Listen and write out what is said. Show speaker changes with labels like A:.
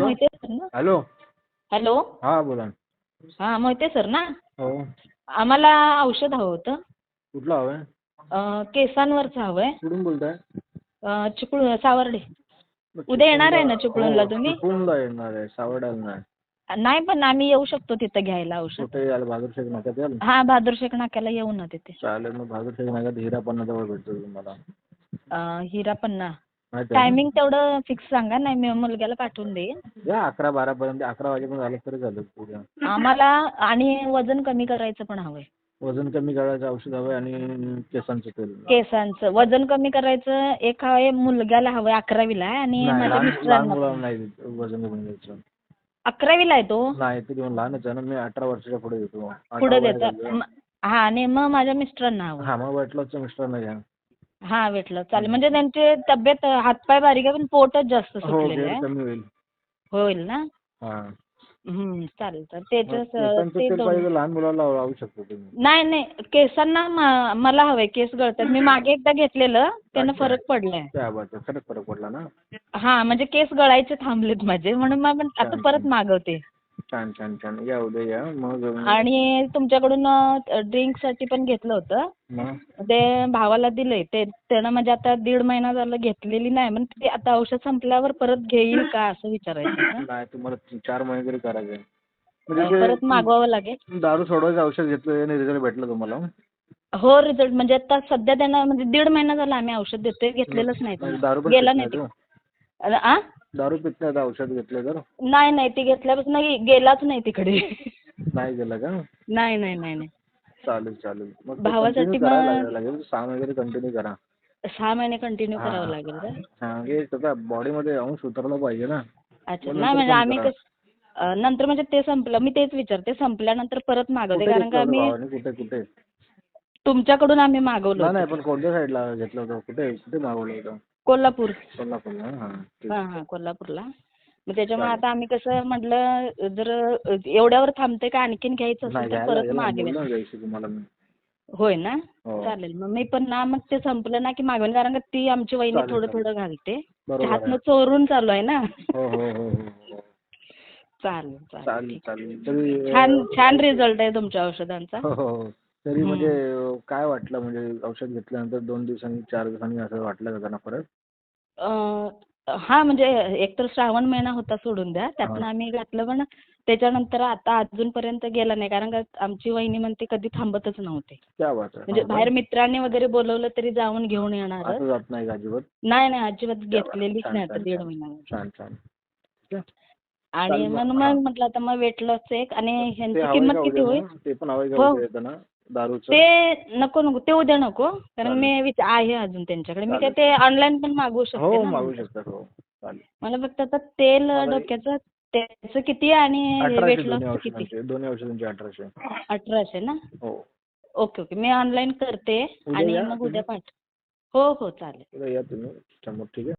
A: Mohite sir ना?
B: Hello.
A: Hello.
B: हा बोला
A: हां मोहिते सर ना?
B: हो.
A: आम्हाला औषध हवं होतं.
B: कुठलं हवं आहे?
A: अं, केसांवरचं हवं आहे.
B: कुठून बोलताय?
A: चिपळूण सावर्डे. उद्या येणार आहे ना चिपळूणला तुम्ही?
B: चिपळूणला येणार आहे. सावडाला नाही.
A: नाही पण आम्ही येऊ शकतो तिथं घ्यायला औषध.
B: कुठे याल? बहादूरशेख नाक्यात याल?
A: हां बहादूरशेख नाक्याला येऊ ना तिथे.
B: चालेल मग नाक्यात हिरापन्नाजवळ भेटतो तुम्हाला.
A: अं, हिरापन्ना
B: माहिती आहे ना?
A: टायमिंग तेवढं फिक्स सांगा नाही मी मुलग्याला पाठवून देईन.
B: या अकरा बारापर्यंत अकरा वाजेपर्यंत आलं तरी चालेल
A: आम्हाला आणि वजन कमी करायचं पण हवंय.
B: वजन कमी करायचं औषध हवं आणि केसांचं तेल.
A: केसांचं. वजन कमी करायचं एक हवंय मुलग्याला हवंय अकरावीला आहे आणि माझ्या मिस्टरांना
B: देत वजन कमी करायचं.
A: अकरावीला आहे तो?
B: नाही ते घेऊन लहानच आहे ना मी अठरा वर्षाच्या पुढे देतो.
A: पुढे.
B: झालं.
A: हा आणि मग माझ्या मिस्टरांना हवं.
B: हा मग वेट लॉसच्या मिस्टरना घ्या.
A: हा भेटलं. चालेल. म्हणजे त्यांची तब्येत हातपाय बारीक आहे पण पोटच जास्त
B: हो
A: सुटलेलं आहे.
B: होईल.
A: ना?
B: हा.
A: हम्म चालेल. तर त्याच
B: लहान मुलाला लावू शकतो तुम्ही.
A: नाही नाही. केसांना म- मला हवंय. केस गळतात. मी मागे एकदा घेतलेलं. त्यानं
B: अच्छा.
A: फरक पडलाय.
B: त्या बात खरंच फरक पडला ना?
A: हा म्हणजे केस गळायचे थांबलेत माझे. म्हणून मग आता परत. मागवते.
B: छान छान छान. या उद्या या. मग
A: आणि तुमच्याकडून ड्रिंकसाठी पण घेतलं होतं.
B: मग?
A: ते भावाला दिलंय. ते त्यानं म्हणजे आता दीड महिना झालं घेतलेली नाही पण ते आता औषध संपल्यावर परत घेईल का असं विचारायचं.
B: नाही तुम्हाला तीन- चार महिने तरी करायचे.
A: अं, परत मागवावं लागेल.
B: दारू सोडवायचं औषध घेतलं आणि रिझल्ट भेटला तुम्हाला?
A: हो रिझल्ट म्हणजे आता सध्या त्यांना म्हणजे दीड महिना झाला आम्ही औषध देतोय घेतलेलंच नाही
B: म्हणजे. दारू पण
A: गेला
B: पित
A: नाही
B: नाही
A: ते.
B: तो?
A: आ?
B: दारू पित नाही आता औषध घेतलं तर?
A: नाही नाही ती घेतल्यापासून गेलाच नाही तिकडे.
B: नाही गेलं का?
A: नाही नाही नाही नाही.
B: चालेल चालेल. मग ते
A: भावासाठी
B: continue करायला
A: मग-
B: लागेल लागेल. सहा वगैरे कंटिन्यू करा.
A: सहा महिने कंटिन्यू
B: हा.
A: करावं लागेल का?
B: हा हे त्याचा बॉडीमध्ये अंश उतरला पाहिजे ना.
A: अच्छा
B: मग
A: नाही
B: नंतर
A: म्हणजे आम्ही
B: करा.
A: कस अं, नंतर म्हणजे ते संपलं मी तेच विचारते संपल्यानंतर परत मागवते
B: कुठे
A: कारण का
B: होतं
A: मी
B: भावाने? कुठे कुठे?
A: तुमच्याकडून आम्ही मागवलं
B: नाही नाही
A: होतं.
B: पण कोणत्या साईडला घेतलं होतं? कुठे कुठे मागवलं होतं?
A: कोल्हापूर.
B: कोल्हापूरला हा.
A: हा हा कोल्हापूरला. मग त्याच्यामुळे आता आम्ही कसं म्हटलं जर एवढ्यावर थांबते का आणखीन घ्यायचं असेल तर परत
B: घ्यायला
A: मागेल
B: बोललो ना घ्यायची तुम्हाला मी.
A: होय ना?
B: हो.
A: चालेल. मग मी पण ना मग ते संपलं ना की मागवेन कारण का ती आमची वहिनी थोडं. थोडं घालते. हातनं
B: आहे.
A: चोरून चालू आहे ना?
B: हो हो
A: चालेल चालेल. छान छान रिझल्ट आहे तुमच्या औषधांचा.
B: तरी म्हणजे काय वाटलं म्हणजे औषध घेतल्यानंतर दोन दिवसांनी चार दिवसांनी असं वाटलं का त्यांना फरक
A: अं, हा म्हणजे एकतर श्रावण महिना होता सोडून द्या त्यातनं
B: हा.
A: आम्ही घातलं पण त्याच्यानंतर आता अजूनपर्यंत गेला नाही कारण का आमची वहिनी म्हणते कधी थांबतच नव्हते
B: क्या बात आहे
A: म्हणजे
B: हो?
A: बाहेर मित्रांनी वगैरे बोलवलं तरी जाऊन घेऊन येणार
B: जात नाही का अजिबात
A: नाही नाही अजिबात
B: क्या बात.
A: घेतलेलीच
B: छान,
A: नाही आता
B: छान,
A: दीड
B: छान.
A: महिना
B: छान छान
A: आणि
B: चालेल मग.
A: म्हणून
B: हा.
A: मग म्हटलं आता मग वेट लॉसचं एक आणि
B: ते
A: ह्यांची किंमत
B: का
A: किती
B: उद्या
A: होईल
B: मग? ते पण हवंय का
A: हो.
B: उद्या येताना दारूचं?
A: ते नको नको. ते उद्या नको. कारण. मी विच आहे अजून त्यांच्याकडे. मी काय. ते ऑनलाईन पण मागवू शकते
B: हो
A: ना?
B: मागू
A: नंतर.
B: शकतात. हो चालेल.
A: मला फक्त आता तेल
B: मला-
A: डोक्याचं त्याचं किती आणि
B: अठराशे
A: वेट
B: दोन्ही
A: लॉसचं किती?
B: औषधांचे. दोन्ही औषधांचे अठराशे.
A: अठराशे ना?
B: हो.
A: Okay okay. मी ऑनलाईन करते आणि
B: या
A: मग उद्या? पाठ हो हो चालेल.
B: उद्या या तुम्ही. समोर ठीक आहे?